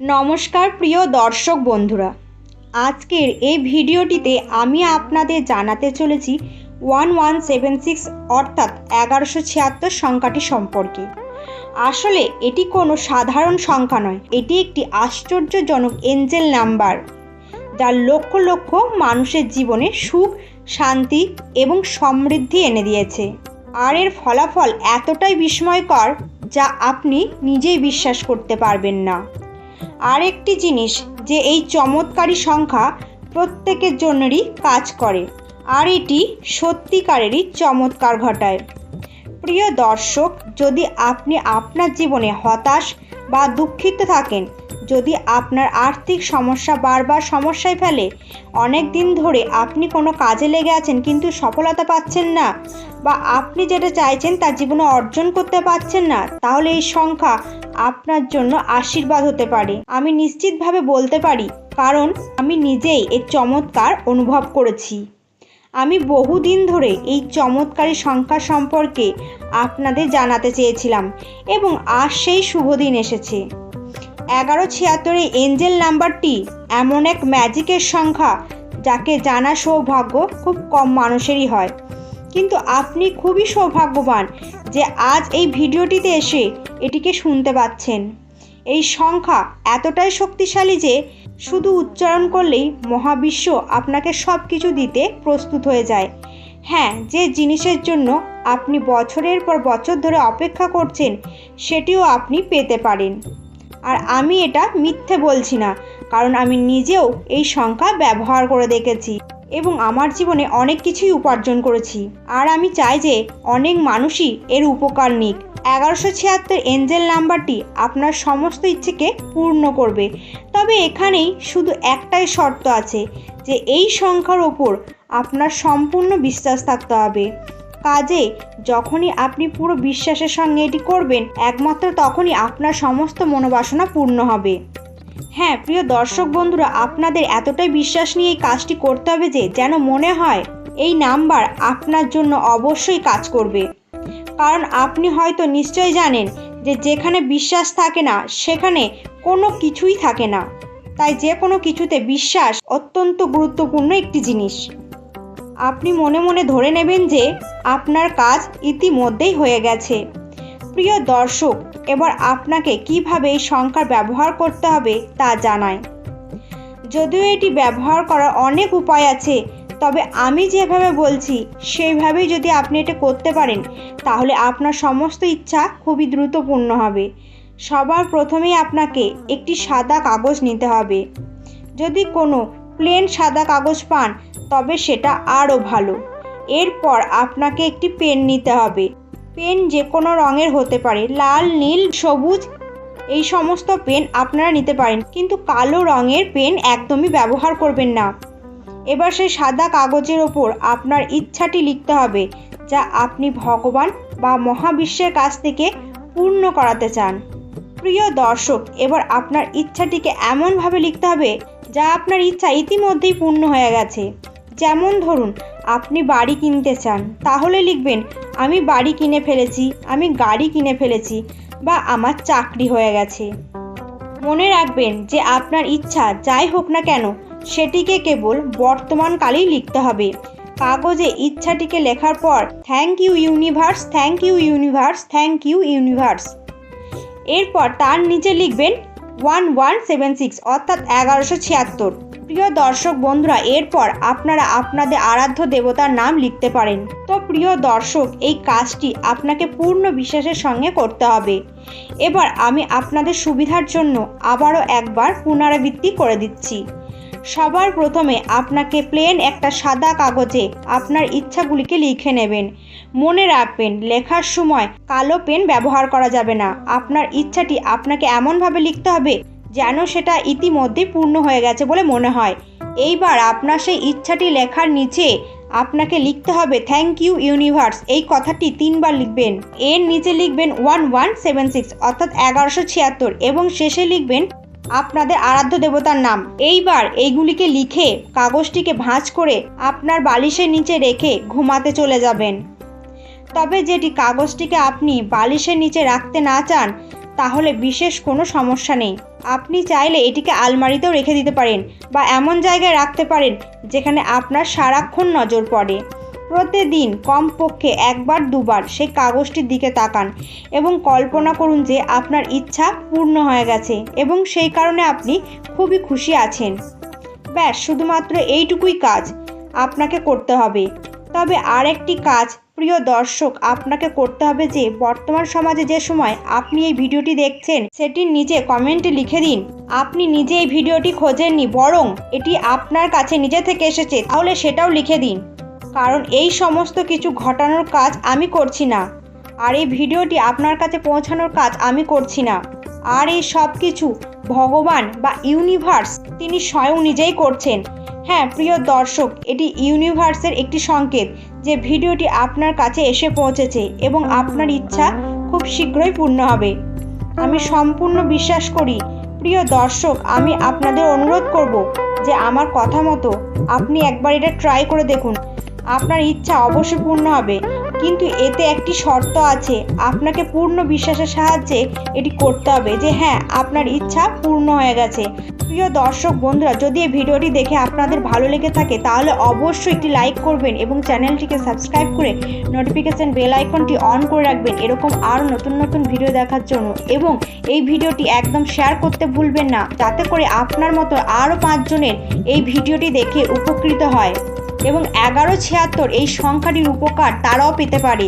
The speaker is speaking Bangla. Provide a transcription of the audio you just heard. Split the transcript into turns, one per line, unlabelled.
নমস্কার প্রিয় দর্শক বন্ধুরা। আজকের এই ভিডিওটিতে আমি আপনাদের জানাতে চলেছি ওয়ান ওয়ান সেভেন সিক্স অর্থাৎ এগারোশো ছিয়াত্তর সংখ্যাটি সম্পর্কে। আসলে এটি কোনো সাধারণ সংখ্যা নয়, এটি একটি আশ্চর্যজনক এঞ্জেল নাম্বার, যা লক্ষ লক্ষ মানুষের জীবনে সুখ, শান্তি এবং সমৃদ্ধি এনে দিয়েছে। আর এর ফলাফল এতটাই বিস্ময়কর যা আপনি নিজেই বিশ্বাস করতে পারবেন না। আর একটি জিনিস যে এই চমৎকারী সংখ্যা প্রত্যেকের জন্যেরই কাজ করে, আর এটি সত্যিকারেরই চমৎকার ঘটায়। প্রিয় দর্শক, যদি আপনি আপনার জীবনে হতাশ বা দুঃখিত থাকেন, যদি আপনার আর্থিক সমস্যা বারবার সমস্যায় ফেলে, অনেক দিন ধরে আপনি কোনো কাজে লেগে আছেন কিন্তু সফলতা পাচ্ছেন না বা আপনি যেটা চাইছেন তা জীবনে অর্জন করতে পারছেন না, তাহলে এই সংখ্যা আপনার জন্য আশীর্বাদ হতে পারে। আমি নিশ্চিতভাবে বলতে পারি, কারণ আমি নিজেই এর চমৎকার অনুভব করেছি। আমি বহুদিন ধরে এই চমৎকারী সংখ্যা সম্পর্কে আপনাদের জানাতে চেয়েছিলাম, এবং আজ সেই শুভ দিন এসেছে। এগারো ছিয়াত্তর এঞ্জেল নাম্বারটি এমন এক ম্যাজিকের সংখ্যা, যাকে জানা সৌভাগ্য খুব কম মানুষেরই হয়। কিন্তু আপনি খুবই সৌভাগ্যবান যে আজ এই ভিডিওটিতে এসে এটিকে শুনতে পাচ্ছেন। এই সংখ্যা এতটাই শক্তিশালী যে শুধু উচ্চারণ করলেই মহাবিশ্ব আপনাকে সব কিছু দিতে প্রস্তুত হয়ে যায়। হ্যাঁ যে জিনিসের জন্য আপনি বছরের পর বছর ধরে অপেক্ষা করছেন, সেটিও আপনি পেতে পারেন। আর আমি এটা মিথ্যে বলছি না, কারণ আমি নিজেও এই সংখ্যা ব্যবহার করে দেখেছি। এবং আমার জীবনে অনেক কিছুই উপার্জন করেছি। আর আমি চাই যে অনেক মানুষই এর উপকার নিক। এগারোশো ছিয়াত্তর এঞ্জেল নাম্বারটি আপনার সমস্ত ইচ্ছেকে পূর্ণ করবে। তবে এখানেই শুধু একটাই শর্ত আছে, যে এই সংখ্যার ওপর আপনার সম্পূর্ণ বিশ্বাস থাকতে হবে। কাজে যখনই আপনি পুরো বিশ্বাসের সঙ্গে এটি করবেন, একমাত্র তখনই আপনার সমস্ত মনোবাসনা পূর্ণ হবে। হ্যাঁ প্রিয় দর্শক বন্ধুরা, আপনাদের এতটাই বিশ্বাস নিয়ে এই কাজটি করতে হবে যে, যেন মনে হয় এই নাম্বার আপনার জন্য অবশ্যই কাজ করবে। কারণ আপনি হয়তো নিশ্চয়ই জানেন যে, যেখানে বিশ্বাস থাকে না, সেখানে কোনো কিছুই থাকে না। তাই যে কোনো কিছুতে বিশ্বাস অত্যন্ত গুরুত্বপূর্ণ একটি জিনিস। আপনি মনে মনে ধরে নেবেন যে, আপনার কাজ ইতিমধ্যেই হয়ে গেছে। প্রিয় দর্শক, এবার আপনাকে কীভাবে এই সংখ্যার ব্যবহার করতে হবে তা জানায় যদিও এটি ব্যবহার করার অনেক উপায় আছে, তবে আমি যেভাবে বলছি, সেইভাবেই যদি আপনি এটা করতে পারেন, তাহলে আপনার সমস্ত ইচ্ছা খুবই দ্রুত পূর্ণ হবে। সবার প্রথমেই আপনাকে একটি সাদা কাগজ নিতে হবে। যদি কোনো প্লেন সাদা কাগজ পান, তবে সেটা আরও ভালো। এরপর আপনাকে একটি পেন নিতে হবে। পেন যে কোনো রঙের হতে পারে, লাল, নীল, সবুজ, এই সমস্ত পেন আপনারা নিতে পারেন। কিন্তু কালো রঙের পেন একদমই ব্যবহার করবেন না। এবার সেই সাদা কাগজের ওপর আপনার ইচ্ছাটি লিখতে হবে, যা আপনি ভগবান বা মহাবিশ্বের কাছ থেকে পূর্ণ করাতে চান। প্রিয় দর্শক, এবার আপনার ইচ্ছাটিকে এমনভাবে লিখতে হবে, যা আপনার ইচ্ছা ইতিমধ্যেই পূর্ণ হয়ে গেছে। যেমন ধরুন, আপনি বাড়ি কিনতে চান, তাহলে লিখবেন, আমি বাড়ি কিনে ফেলেছি, আমি গাড়ি কিনে ফেলেছি বা আমার চাকরি হয়ে গেছে। মনে রাখবেন যে আপনার ইচ্ছা যাই হোক না কেন, সেটিকে কেবল বর্তমানকালেই লিখতে হবে। কাগজে ইচ্ছাটিকে লেখার পর thank you universe thank you universe thank you universe এরপর তার নিচে লিখবেন ওয়ান ওয়ান সেভেন সিক্স অর্থাৎ এগারোশো ছিয়াত্তর। প্রিয় দর্শক বন্ধুরা, এরপর আপনারা আপনাদের আরাধ্য দেবতার নাম লিখতে পারেন। তো প্রিয় দর্শক, এই কাজটি আপনাকে পূর্ণ বিশ্বাসের সঙ্গে করতে হবে। এবার আমি আপনাদের সুবিধার জন্য আবারও একবার পুনরাবৃত্তি করে দিচ্ছি। সবার প্রথমে আপনাকে প্লেন একটা সাদা কাগজে আপনার ইচ্ছাগুলিকে লিখে নেবেন। মনে রাখবেন, লেখার সময় কালো পেন ব্যবহার করা যাবে না। আপনার ইচ্ছাটি আপনাকে এমনভাবে লিখতে হবে যেন সেটা ইতিমধ্যে পূর্ণ হয়ে গেছে বলে মনে হয়। এইবার আপনার সেই ইচ্ছাটি লেখার নিচে আপনাকে লিখতে হবে থ্যাংক ইউ ইউনিভার্স এই কথাটি তিনবার লিখবেন। এর নিচে লিখবেন ওয়ান ওয়ান সেভেন সিক্স অর্থাৎ এগারোশো ছিয়াত্তর, এবং শেষে লিখবেন আপনাদের আরাধ্য দেবতার নাম। এইবার এইগুলিকে লিখে কাগজটিকে ভাঁজ করে আপনার বালিশের নিচে রেখে ঘুমাতে চলে যাবেন। তবে যেটি কাগজটিকে আপনি বালিশের নিচে রাখতে না চান তাহলে বিশেষ কোনো সমস্যা নেই। আপনি চাইলে এটিকে আলমারিতেও রেখে দিতে পারেন বা এমন জায়গায় রাখতে পারেন যেখানে আপনার সারাক্ষণ নজর পড়ে। প্রতিদিন কমপক্ষে একবার, দুবার সেই কাগজটির দিকে তাকান এবং কল্পনা করুন যে আপনার ইচ্ছা পূর্ণ হয়ে গেছে এবং সেই কারণে আপনি খুবই খুশি আছেন। ব্যাস, শুধুমাত্র এইটুকুই কাজ আপনাকে করতে হবে। তবে আর একটি কাজ প্রিয় দর্শক, আপনাকে করতে হবে যে, বর্তমান সমাজে যে সময় আপনি এই ভিডিওটি দেখছেন সেটির নিচে কমেন্টে লিখে দিন। আপনি নিজে এই ভিডিওটি খোঁজেননি, বরং এটি আপনার কাছে নিজে থেকে এসেছে, তাহলে সেটাও লিখে দিন। কারণ এই সমস্ত কিছু ঘটানোর কাজ আমি করছি না। আর এই ভিডিওটি আপনার কাছে পৌঁছানোর কাজ আমি করছি না। আর এই সব কিছু ভগবান বা ইউনিভার্স, তিনি স্বয়ং নিজেই করছেন। হ্যাঁ প্রিয় দর্শক, এটি ইউনিভার্সের একটি সংকেত যে ভিডিওটি আপনার কাছে এসে পৌঁছেছে এবং আপনার ইচ্ছা খুব শীঘ্রই পূর্ণ হবে। আমি সম্পূর্ণ বিশ্বাস করি, প্রিয় দর্শক, আমি আপনাদের অনুরোধ করব যে আমার কথা মতো আপনি একবার এটা ট্রাই করে দেখুন। আপনার ইচ্ছা অবশ্যই পূর্ণ হবে। কিন্তু এতে একটি শর্ত আছে। আপনাকে পূর্ণ বিশ্বাসের সাহায্যে এটি করতে হবে যে হ্যাঁ আপনার ইচ্ছা পূর্ণ হয়ে গেছে। প্রিয় দর্শক বন্ধুরা, যদি এই ভিডিওটি দেখে আপনাদের ভালো লেগে থাকে, তাহলে অবশ্যই একটি লাইক করবেন এবং চ্যানেলটিকে সাবস্ক্রাইব করে নোটিফিকেশন বেল আইকনটি অন করে রাখবেন এরকম আরও নতুন নতুন ভিডিও দেখার জন্য। এবং এই ভিডিওটি একদম শেয়ার করতে ভুলবেন না, যাতে করে আপনার মতো আরও পাঁচজনের এই ভিডিওটি দেখে উপকৃত হয়। এবং এগারো ছিয়াত্তর এই সংখ্যাটির উপকার তারাও পেতে পারে।